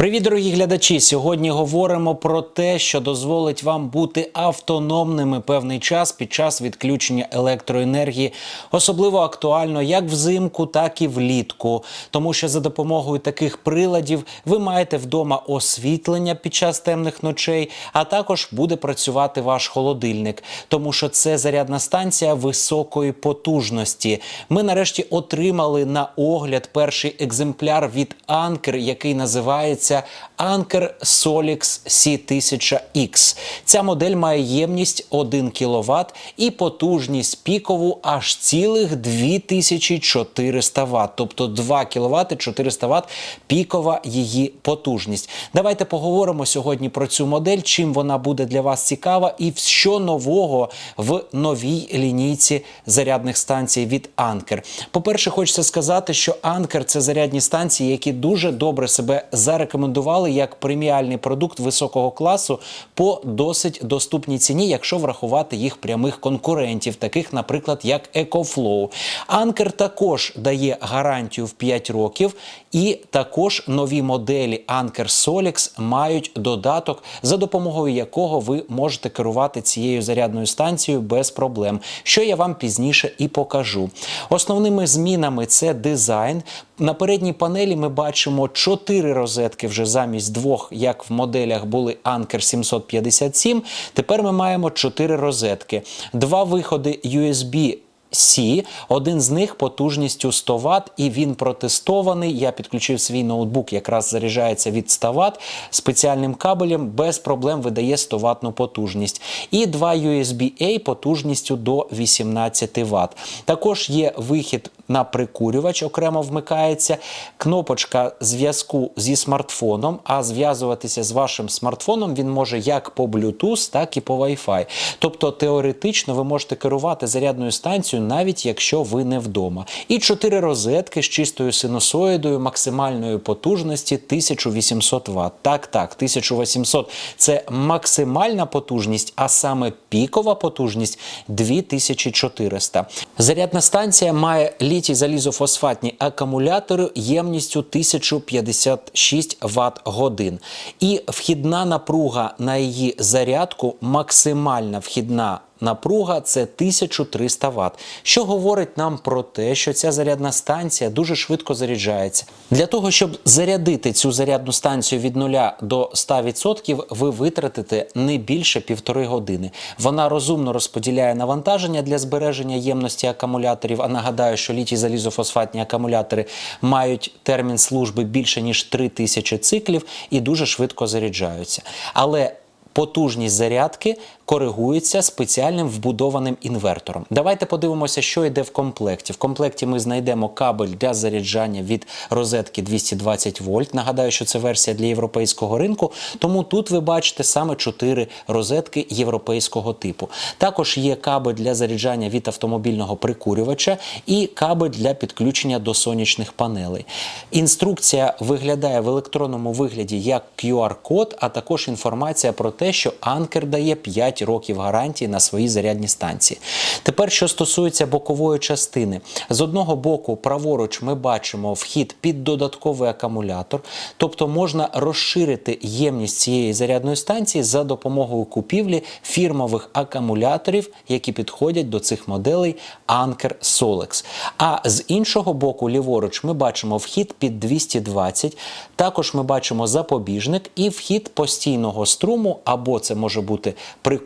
Привіт, дорогі глядачі! Сьогодні говоримо про те, що дозволить вам бути автономними певний час під час відключення електроенергії. Особливо актуально як взимку, так і влітку. Тому що за допомогою таких приладів ви маєте вдома освітлення під час темних ночей, а також буде працювати ваш холодильник, тому що це зарядна станція високої потужності. Ми нарешті отримали на огляд перший екземпляр від Anker, який називається відбувається Anker Solix C1000X. Ця модель має ємність 1 кВт і потужність пікову аж цілих 2400 Вт, тобто 2 кВт 400 Вт пікова її потужність. Давайте поговоримо сьогодні про цю модель, чим вона буде для вас цікава, і що нового в новій лінійці зарядних станцій від Anker. По-перше, хочеться сказати, що Anker – це зарядні станції, які дуже добре себе зарекомендували як преміальний продукт високого класу по досить доступній ціні, якщо врахувати їх прямих конкурентів, таких, наприклад, як EcoFlow. Anker також дає гарантію в 5 років, і також нові моделі Anker Solix мають додаток, за допомогою якого ви можете керувати цією зарядною станцією без проблем, що я вам пізніше і покажу. Основними змінами це дизайн. На передній панелі ми бачимо 4 розетки вже замість двох, як в моделях були Anker 757. Тепер ми маємо 4 розетки, два виходи USB. C, один з них потужністю 100 Вт, і він протестований. Я підключив свій ноутбук, якраз заряджається від 100 Вт, спеціальним кабелем без проблем видає 100 ватну потужність. І два USB-A потужністю до 18 Вт. Також є вихід на прикурювач, окремо вмикається, кнопочка зв'язку зі смартфоном, а зв'язуватися з вашим смартфоном він може як по Bluetooth, так і по Wi-Fi. Тобто теоретично ви можете керувати зарядною станцією, навіть якщо ви не вдома. І чотири розетки з чистою синусоїдою максимальної потужності 1800 Вт. Так, так, 1800 це максимальна потужність, а саме пікова потужність 2400. Зарядна станція має літій залізофосфатні акумулятори ємністю 1056 Вт годин. І вхідна напруга на її зарядку, максимальна вхідна напруга це 1300 Вт, що говорить нам про те, що ця зарядна станція дуже швидко заряджається. Для того, щоб зарядити цю зарядну станцію від 0 до 100%, ви витратите не більше півтори години. Вона розумно розподіляє навантаження для збереження ємності акумуляторів. А нагадаю, що літій залізофосфатні акумулятори мають термін служби більше ніж 3000 циклів і дуже швидко заряджаються. Але Потужність зарядки коригується спеціальним вбудованим інвертором. Давайте подивимося, що йде в комплекті. В комплекті ми знайдемо кабель для заряджання від розетки 220 вольт. Нагадаю, що це версія для європейського ринку, тому тут ви бачите саме 4 розетки європейського типу. Також є кабель для заряджання від автомобільного прикурювача і кабель для підключення до сонячних панелей. Інструкція виглядає в електронному вигляді як QR-код, а також інформація про те, що Анкер дає 5 років гарантії на свої зарядні станції. Тепер, що стосується бокової частини, з одного боку, праворуч, ми бачимо вхід під додатковий акумулятор, тобто можна розширити ємність цієї зарядної станції за допомогою купівлі фірмових акумуляторів, які підходять до цих моделей Anker Solix. А з іншого боку, ліворуч, ми бачимо вхід під 220, також ми бачимо запобіжник і вхід постійного струму або це може бути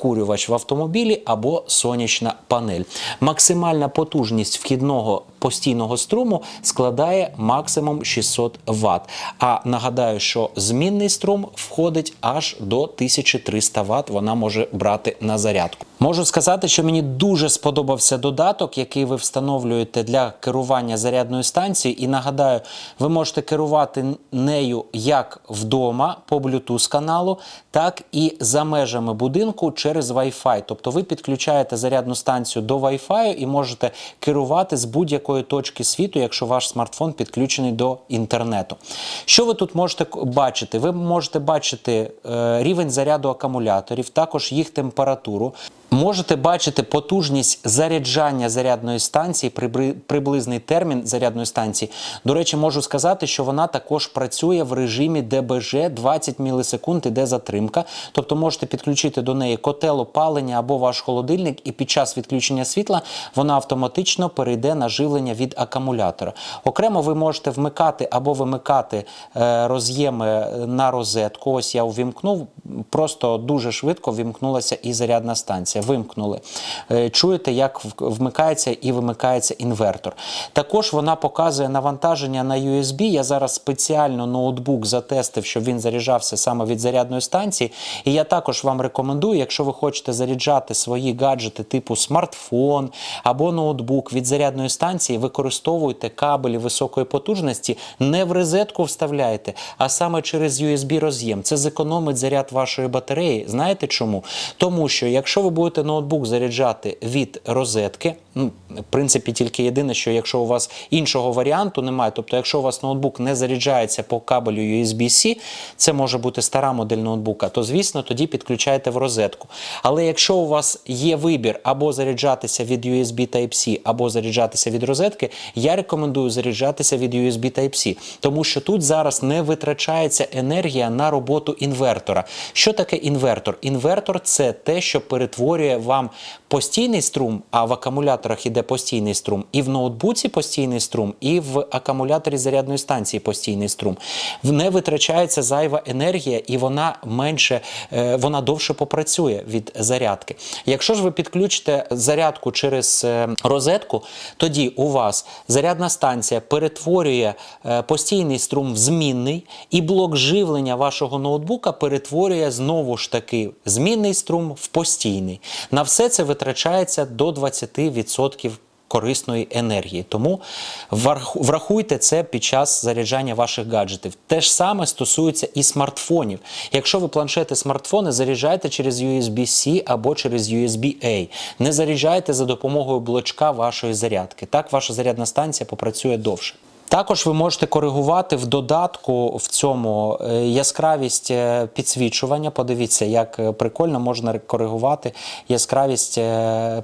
прикурювач в автомобілі, або сонячна панель. Максимальна потужність вхідного постійного струму складає максимум 600 Вт. А нагадаю, що змінний струм входить аж до 1300 Вт. Вона може брати на зарядку. Можу сказати, що мені дуже сподобався додаток, який ви встановлюєте для керування зарядною станцією. І нагадаю, ви можете керувати нею як вдома по Bluetooth каналу, так і за межами будинку через Wi-Fi. Тобто ви підключаєте зарядну станцію до Wi-Fi і можете керувати з будь-якої точки світу, якщо ваш смартфон підключений до інтернету. Що ви тут можете бачити? Ви можете бачити е, рівень заряду акумуляторів, також їх температуру. Можете бачити потужність заряджання зарядної станції, приблизний термін зарядної станції. До речі, можу сказати, що вона також працює в режимі ДБЖ 20 мілісекунд іде затримка. Тобто можете підключити до неї котел опалення або ваш холодильник, і під час відключення світла вона автоматично перейде на живлення від акумулятора. Окремо ви можете вмикати або вимикати е, роз'єми на розетку. Ось я увімкнув, просто дуже швидко вімкнулася і зарядна станція. Вимкнули. Е, Чуєте, як вмикається і вимикається інвертор. Також вона показує навантаження на USB. Я зараз спеціально ноутбук затестив, щоб він заряджався саме від зарядної станції. І я також вам рекомендую, якщо ви хочете заряджати свої гаджети типу смартфон або ноутбук від зарядної станції, використовуйте кабелі високої потужності, не в розетку вставляйте, а саме через USB роз'єм. Це зекономить заряд вашої батареї. Знаєте чому? Тому що якщо ви будете ноутбук заряджати від розетки, ну, в принципі, тільки єдине, що якщо у вас іншого варіанту немає, тобто, якщо у вас ноутбук не заряджається по кабелю USB-C, це може бути стара модель ноутбука, то звісно тоді підключайте в розетку. Але якщо у вас є вибір або заряджатися від USB Type-C, або заряджатися від розетки, я рекомендую заряджатися від USB Type-C, тому що тут зараз не витрачається енергія на роботу інвертора. Що таке інвертор? Інвертор це те, що перетворює вам постійний струм, а в акумуляторах іде постійний струм, і в ноутбуці постійний струм, і в акумуляторі зарядної станції постійний струм. В- Не витрачається зайва енергія, і вона менше, е, вона довше попрацює від зарядки. Якщо ж ви підключите зарядку через е, розетку, тоді у вас зарядна станція перетворює е, постійний струм в змінний, і блок живлення вашого ноутбука перетворює знову ж таки змінний струм в постійний. На все це витрачається до 20% корисної енергії. Тому врахуйте це під час заряджання ваших гаджетів. Те ж саме стосується і смартфонів. Якщо ви планшети смартфони, заряджайте через USB-C або через USB-A. Не заряджайте за допомогою блочка вашої зарядки. Так ваша зарядна станція попрацює довше. Також ви можете коригувати в додатку в цьому е, яскравість е, підсвічування. Подивіться, як е, прикольно можна коригувати яскравість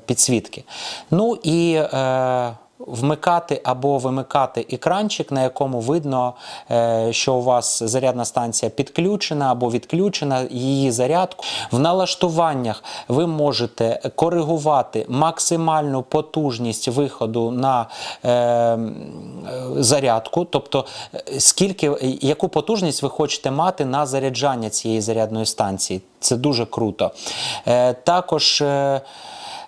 підсвітки. Ну і вмикати або вимикати екранчик, на якому видно, е, що у вас зарядна станція підключена або відключена, її зарядку. В налаштуваннях ви можете коригувати максимальну потужність виходу на е, е, зарядку, тобто е, скільки, яку потужність ви хочете мати на заряджання цієї зарядної станції. Це дуже круто. Е, також е,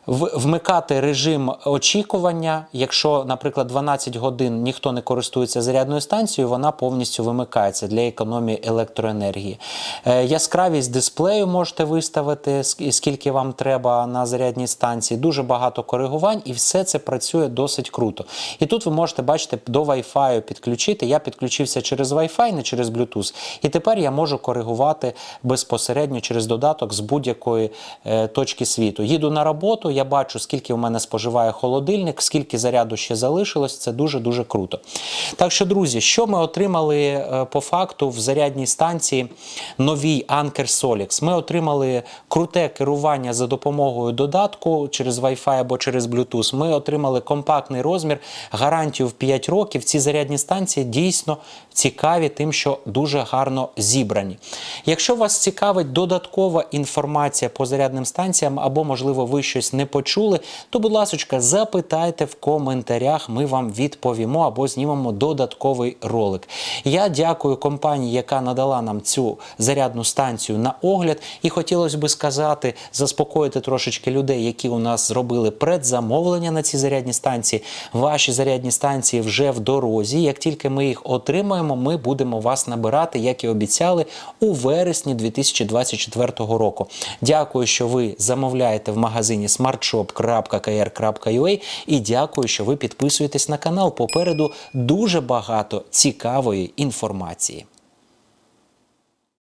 вмикати режим очікування. Якщо, наприклад, 12 годин ніхто не користується зарядною станцією, вона повністю вимикається для економії електроенергії. Е, Яскравість дисплею можете виставити, скільки вам треба на зарядній станції. Дуже багато коригувань, і все це працює досить круто. І тут ви можете бачити до Wi-Fi підключити. Я підключився через Wi-Fi, не через Bluetooth. І тепер я можу коригувати безпосередньо через додаток з будь-якої е, точки світу. Їду на роботу, я бачу, скільки в мене споживає холодильник, скільки заряду ще залишилось. Це дуже дуже круто. Так що, друзі, що ми отримали е, по факту в зарядній станції новій Anker Solix? Ми отримали круте керування за допомогою додатку через Wi-Fi або через Bluetooth. Ми отримали компактний розмір, гарантію в 5 років. Ці зарядні станції дійсно цікаві тим, що дуже гарно зібрані. Якщо вас цікавить додаткова інформація по зарядним станціям, або, можливо, ви щось не почули, то, будь ласка, запитайте в коментарях, ми вам відповімо або знімемо додатковий ролик. Я дякую компанії, яка надала нам цю зарядну станцію на огляд. І хотілося би сказати, заспокоїти трошечки людей, які у нас зробили предзамовлення на ці зарядні станції. Ваші зарядні станції вже в дорозі. Як тільки ми їх отримаємо, ми будемо вас набирати, як і обіцяли, у вересні 2024 року. Дякую, що ви замовляєте в магазині smartshop.kr.ua і дякую, що ви підписуєтесь на канал. Попереду дуже багато цікавої інформації.